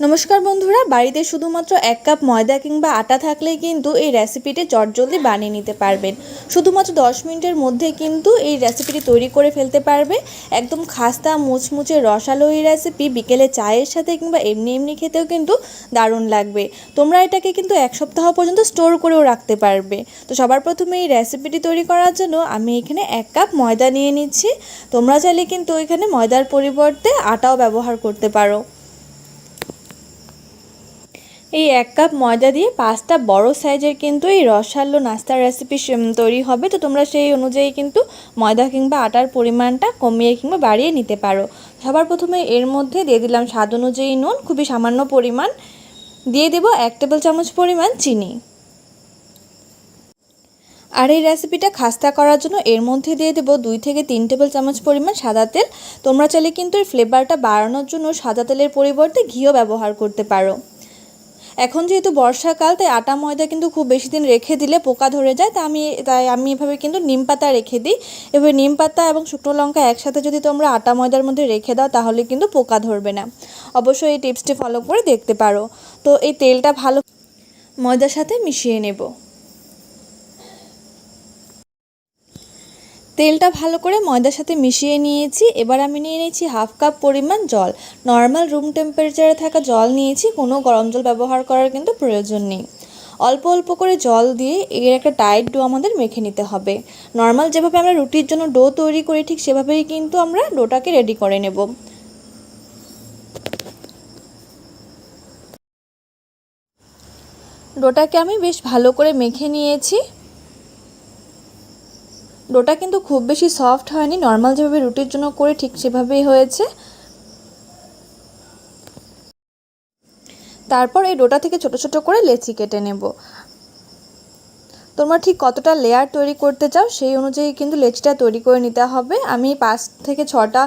নমস্কার বন্ধুরা, বাড়িতে শুধুমাত্র এক কাপ ময়দা কিংবা আটা থাকলেই কিন্তু এই রেসিপিটি চটজলদি বানিয়ে নিতে পারবেন। শুধুমাত্র দশ মিনিটের মধ্যে কিন্তু এই রেসিপিটি তৈরি করে ফেলতে পারবে। একদম খাস্তা, মুচমুচে রসালো এই রেসিপি বিকেলে চায়ের সাথে কিংবা এমনি এমনি খেতেও কিন্তু দারুণ লাগবে। তোমরা এটাকে কিন্তু এক সপ্তাহ পর্যন্ত স্টোর করেও রাখতে পারবে। তো সবার প্রথমে এই রেসিপিটি তৈরি করার জন্য আমি এখানে এক কাপ ময়দা নিয়ে নিচ্ছি। তোমরা চাইলে কিন্তু এখানে ময়দার পরিবর্তে আটাও ব্যবহার করতে পারো। এই এক কাপ ময়দা দিয়ে পাঁচটা বড় সাইজের কিন্তু এই রসালো নাস্তার রেসিপি তৈরি হবে। তো তোমরা সেই অনুযায়ী কিন্তু ময়দা কিংবা আটার পরিমাণটা কমিয়ে কিংবা বাড়িয়ে নিতে পারো। সবার প্রথমে এর মধ্যে দিয়ে দিলাম স্বাদ অনুযায়ী নুন, খুবই সামান্য পরিমাণ। দিয়ে দেব এক টেবিল চামচ পরিমাণ চিনি। আর এই রেসিপিটা খাস্তা করার জন্য এর মধ্যে দিয়ে দেবো দুই থেকে তিন টেবিল চামচ পরিমাণ সাদা তেল। তোমরা চাইলে কিন্তু এর ফ্লেভারটা বাড়ানোর জন্য সাদা তেলের পরিবর্তে ঘিও ব্যবহার করতে পারো। এখন যেহেতু বর্ষাকাল, তাই আটা ময়দা কিন্তু খুব বেশি দিন রেখে দিলে পোকা ধরে যায়, তাই আমি তাই আমি এভাবে কিন্তু নিম পাতা রেখে দিই। এভাবে নিম পাতা এবং শুকনো লঙ্কা একসাথে যদি তোমরা আটা ময়দার মধ্যে রেখে দাও, তাহলে কিন্তু পোকা ধরবে না। অবশ্যই এই টিপসটি ফলো করে দেখতে পারো। তো এই তেলটা ভালো ময়দার সাথে মিশিয়ে নেব। তেলটা ভালো করে ময়দার সাথে মিশিয়ে নিয়েছি। এবার আমি নিয়ে নিয়েছি হাফ কাপ পরিমাণ জল। নর্মাল রুম টেম্পারেচারে থাকা জল নিয়েছি, কোনো গরম জল ব্যবহার করার কিন্তু প্রয়োজন নেই। অল্প অল্প করে জল দিয়ে এর একটা টাইট ডো আমাদের মেখে নিতে হবে। নর্মাল যেভাবে আমরা রুটির জন্য ডো তৈরি করি, ঠিক সেভাবেই কিন্তু আমরা ডোটাকে রেডি করে নেব। ডোটাকে আমি বেশ ভালো করে মেখে নিয়েছি। ডোটা কিন্তু খুব বেশি সফট হয়নি। নর্মাল যেভাবে রুটির জন্য করে ঠিক সেভাবেই হয়েছে। তারপর এই ডোটা থেকে ছোট ছোট করে লেচি কেটে নেব। তোমরা ঠিক কতটা লেয়ার তৈরি করতে চাও সেই অনুযায়ী কিন্তু লেচিটা তৈরি করে নিতে হবে। আমি পাঁচ থেকে ছটা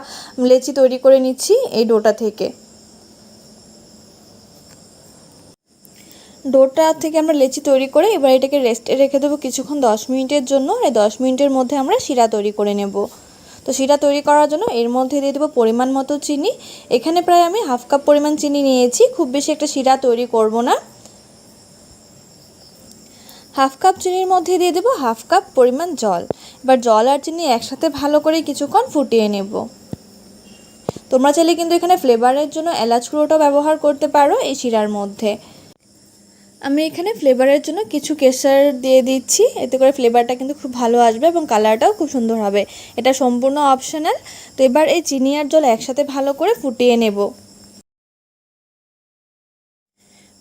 লেচি তৈরি করে নিচ্ছি এই ডোটা থেকে। ডোটা থেকে আমরা লেচি তৈরি করে এবার এটাকে রেস্টে রেখে দেবো কিছুক্ষণ দশ মিনিটের জন্য। এই দশ মিনিটের মধ্যে আমরা শিরা তৈরি করে নেব। তো শিরা তৈরি করার জন্য এর মধ্যে দিয়ে দেবো পরিমাণ মতো চিনি। এখানে প্রায় আমি হাফ কাপ পরিমাণ চিনি নিয়েছি। খুব বেশি একটা শিরা তৈরি করব না। হাফ কাপ চিনির মধ্যে দিয়ে দেবো হাফ কাপ পরিমাণ জল। এবার জল আর চিনি একসাথে ভালো করে কিছুক্ষণ ফুটিয়ে নেব। তোমরা চাইলে কিন্তু এখানে ফ্লেভারের জন্য এলাচ গুঁড়োটা ব্যবহার করতে পারো এই শিরার মধ্যে। আমি এখানে ফ্লেভারের জন্য কিছু কেশর দিয়ে দিচ্ছি। এতে করে ফ্লেভারটা কিন্তু খুব ভালো আসবে এবং কালারটাও খুব সুন্দর হবে। এটা সম্পূর্ণ অপশনাল তো এবার এই চিনি আর জল একসাথে ভালো করে ফুটিয়ে নেব।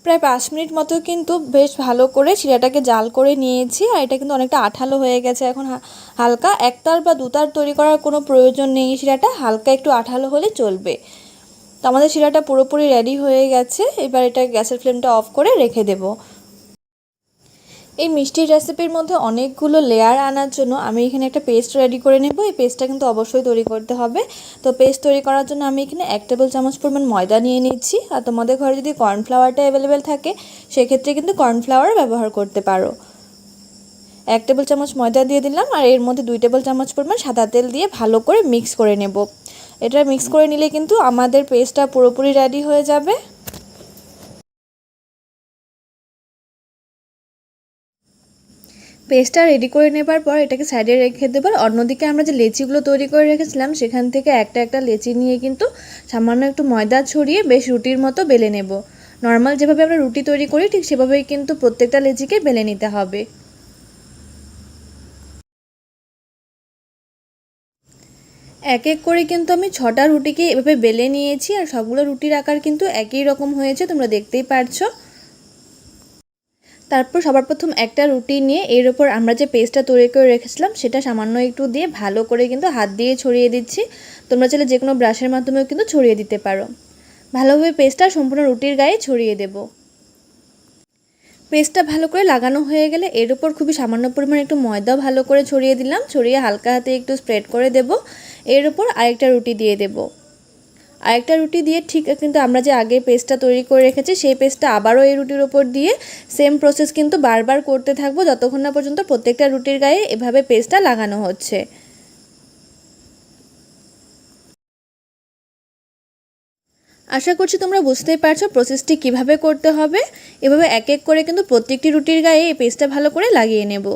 প্রায় পাঁচ মিনিট মতো কিন্তু বেশ ভালো করে শিরাটাকে জাল করে নিয়েছি। আর এটা কিন্তু অনেকটা আঠালো হয়ে গেছে এখন হালকা। একতার বা দুতার তৈরি করার কোনো প্রয়োজন নেই শিরাটা। হালকা একটু আঠালো হলে চলবে। তো আমাদের শিরাটা পুরোপুরি রেডি হয়ে গেছে। এবার এটা গ্যাসের ফ্লেমটা অফ করে রেখে দেব। এই মিষ্টির রেসিপির মধ্যে অনেকগুলো লেয়ার আনার জন্য আমি এখানে একটা পেস্ট রেডি করে নেব। এই পেস্টটা কিন্তু অবশ্যই তৈরি করতে হবে। তো পেস্ট তৈরি করার জন্য আমি এখানে এক টেবিল চামচ পরিমাণ ময়দা নিয়ে নিচ্ছি। আর তোমাদের ঘরে যদি কর্নফ্লাওয়ারটা অ্যাভেলেবেল থাকে, সেক্ষেত্রে কিন্তু কর্নফ্লাওয়ার ব্যবহার করতে পারো। এক টেবিল চামচ ময়দা দিয়ে দিলাম। আর এর মধ্যে দুই টেবিল চামচ পরিমাণ সাদা তেল দিয়ে ভালো করে মিক্স করে নেব। এটা মিক্স করে নিলে কিন্তু আমাদের পেস্টটা পুরোপুরি রেডি হয়ে যাবে। পেস্টটা রেডি করে নেবার পর এটাকে সাইডে রেখে দেবার অন্যদিকে আমরা যে লেচিগুলো তৈরি করে রেখেছিলাম, সেখান থেকে একটা একটা লেচি নিয়ে কিন্তু সামান্য একটু ময়দা ছড়িয়ে বেশ রুটির মতো বেলে নেব। নর্মাল যেভাবে আমরা রুটি তৈরি করি, ঠিক সেভাবেই কিন্তু প্রত্যেকটা লেচিকে বেলে নিতে হবে। এক এক করে কিন্তু আমি ছটা রুটিকে এভাবে বেলে নিয়েছি আর সবগুলো রুটির আকার কিন্তু একই রকম হয়েছে, তোমরা দেখতেই পারছ। তারপর সবার প্রথম একটা রুটি নিয়ে এর ওপর আমরা যে পেস্টটা তৈরি করে রেখেছিলাম, সেটা সামান্য একটু দিয়ে ভালো করে কিন্তু হাত দিয়ে ছড়িয়ে দিচ্ছি। তোমরা চাইলে যে কোনো ব্রাশের মাধ্যমেও কিন্তু ছড়িয়ে দিতে পারো। ভালোভাবে পেস্টটা সম্পূর্ণ রুটির গায়ে ছড়িয়ে দেবো। পেস্টটা ভালো করে লাগানো হয়ে গেলে এর উপর খুবই সামান্য পরিমাণ একটু ময়দা ভালো করে ছড়িয়ে দিলাম, ছড়িয়ে হালকা হাতে একটু স্প্রেড করে দেব। এর উপর আরেকটা রুটি দিয়ে দেব। আরেকটা রুটি দিয়ে ঠিক কিন্তু আমরা যে আগে পেস্টটা তৈরি করে রেখেছি, সেই পেস্টটা আবারও এই রুটির ওপর দিয়ে সেম প্রসেস কিন্তু বারবার করতে থাকব যতক্ষণ না পর্যন্ত প্রত্যেকটা রুটির গায়ে এভাবে পেস্টটা লাগানো হচ্ছে। আশা করছি তোমরা বুঝতেই পারছ প্রসেসটি কীভাবে করতে হবে। এভাবে এক এক করে কিন্তু প্রত্যেকটি রুটির গায়ে এই পেস্টটা ভালো করে লাগিয়ে নেব।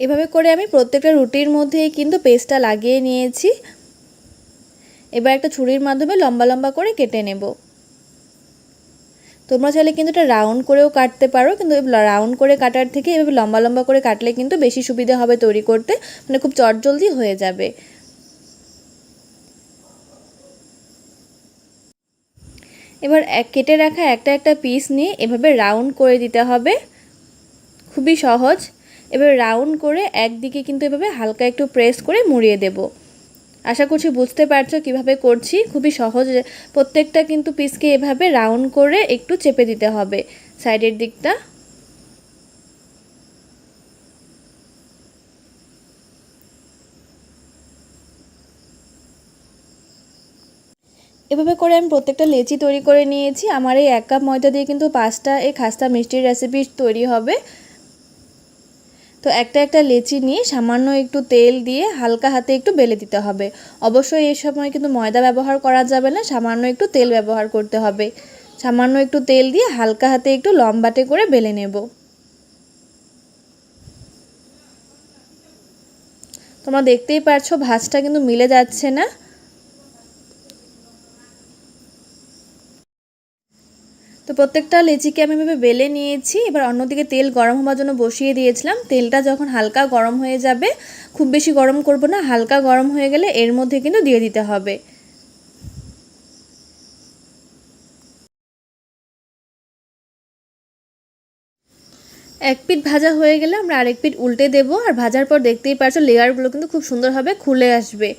এভাবে করে আমি প্রত্যেকটা রুটির মধ্যেই কিন্তু পেস্টটা লাগিয়ে নিয়েছি। এবার একটা ছুরির মাধ্যমে লম্বা লম্বা করে কেটে নেব। তোমরা চাইলে কিন্তু এটা রাউন্ড করেও কাটতে পারো, কিন্তু রাউন্ড করে কাটার থেকে এভাবে লম্বা লম্বা করে কাটলে কিন্তু বেশি সুবিধা হবে তৈরি করতে মানে খুব চটজলদি হয়ে যাবে। এবার এক কেটে রাখা একটা একটা পিস নিয়ে এভাবে রাউন্ড করে দিতে হবে। খুবই সহজ। এবার রাউন্ড করে একদিকে কিন্তু এভাবে হালকা একটু প্রেস করে মুড়িয়ে দেব। আশা করছি বুঝতে পারছ কীভাবে করছি। খুবই সহজ, প্রত্যেকটা কিন্তু পিসকে এভাবে রাউন্ড করে একটু চেপে দিতে হবে সাইডের দিকটা। এভাবে করে আমি প্রত্যেকটা লেচি তৈরি করে নিয়েছি। আমার এই এক কাপ ময়দা দিয়ে কিন্তু পাঁচটা এই খাস্তা মিষ্টির রেসিপি তৈরি হবে। তো একটা একটা লেচি নিয়ে সামান্য একটু তেল দিয়ে হালকা হাতে একটু বেলে দিতে হবে। অবশ্যই এই সময় কিন্তু ময়দা ব্যবহার করা যাবে না, সামান্য একটু তেল ব্যবহার করতে হবে। সামান্য একটু তেল দিয়ে হালকা হাতে একটু লম্বাটে করে বেলে নেব। তোমরা দেখতেই পারছ ভাজটা কিন্তু মিলে যাচ্ছে না। তো প্রত্যেকটা লেচিকে আমি এভাবে বেলে নিয়েছি। এবার অন্যদিকে তেল গরম হওয়ার জন্য বসিয়ে দিয়েছিলাম। তেলটা যখন হালকা গরম হয়ে যাবে, খুব বেশি গরম করব না, হালকা গরম হয়ে গেলে এর মধ্যে কিন্তু দিয়ে দিতে হবে। এক পিঠ ভাজা হয়ে গেলে আমরা আরেক পিঠ উল্টে দেবো। আর ভাজার পর দেখতেই পারছ লেয়ারগুলো কিন্তু খুব সুন্দরভাবে খুলে আসবে।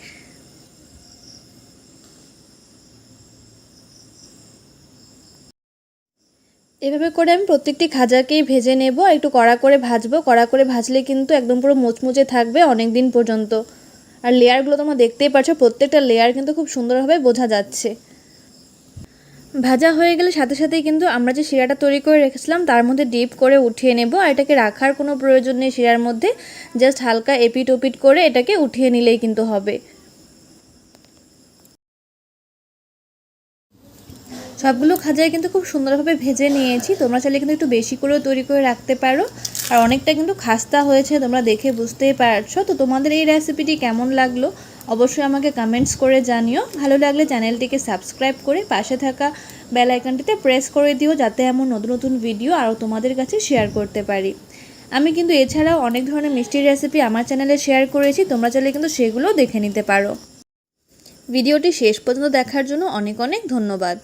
এভাবে করে আমি প্রত্যেকটি খাজাকেই ভেজে নেব একটু কড়া করে ভাজবো। কড়া করে ভাজলে কিন্তু একদম পুরো মুচমুচে থাকবে অনেক দিন পর্যন্ত। আর লেয়ারগুলো তোমরা দেখতেই পাচ্ছ প্রত্যেকটা লেয়ার কিন্তু খুব সুন্দরভাবে বোঝা যাচ্ছে। ভাজা হয়ে গেলে সাথে সাথেই কিন্তু আমরা যে শিরাটা তৈরি করে রেখেছিলাম, তার মধ্যে ডিপ করে উঠিয়ে নেব। আর এটাকে রাখার কোনো প্রয়োজন নেই শিরার মধ্যে, জাস্ট হালকা এপিট ওপিট করে এটাকে উঠিয়ে নিলেই কিন্তু হবে। সবগুলো খাজাই কিন্তু খুব সুন্দরভাবে ভেজে নিয়েছি। তোমরা চাইলে কিন্তু একটু বেশি করেও তৈরি করে রাখতে পারো। আর অনেকটা কিন্তু খাস্তা হয়েছে, তোমরা দেখে বুঝতেই পারছ। তো তোমাদের এই রেসিপিটি কেমন লাগল? অবশ্যই আমাকে কমেন্টস করে জানিও। ভালো লাগলে চ্যানেলটিকে সাবস্ক্রাইব করে পাশে থাকা বেল আইকনটিতে প্রেস করে দিও, যাতে এমন নতুন নতুন ভিডিও আরও তোমাদের কাছে শেয়ার করতে পারি। আমি কিন্তু এছাড়াও অনেক ধরনের মিষ্টির রেসিপি আমার চ্যানেলে শেয়ার করেছি। তোমরা চাইলে কিন্তু সেগুলোও দেখে নিতে পারো। ভিডিওটি শেষ পর্যন্ত দেখার জন্য অনেক অনেক ধন্যবাদ।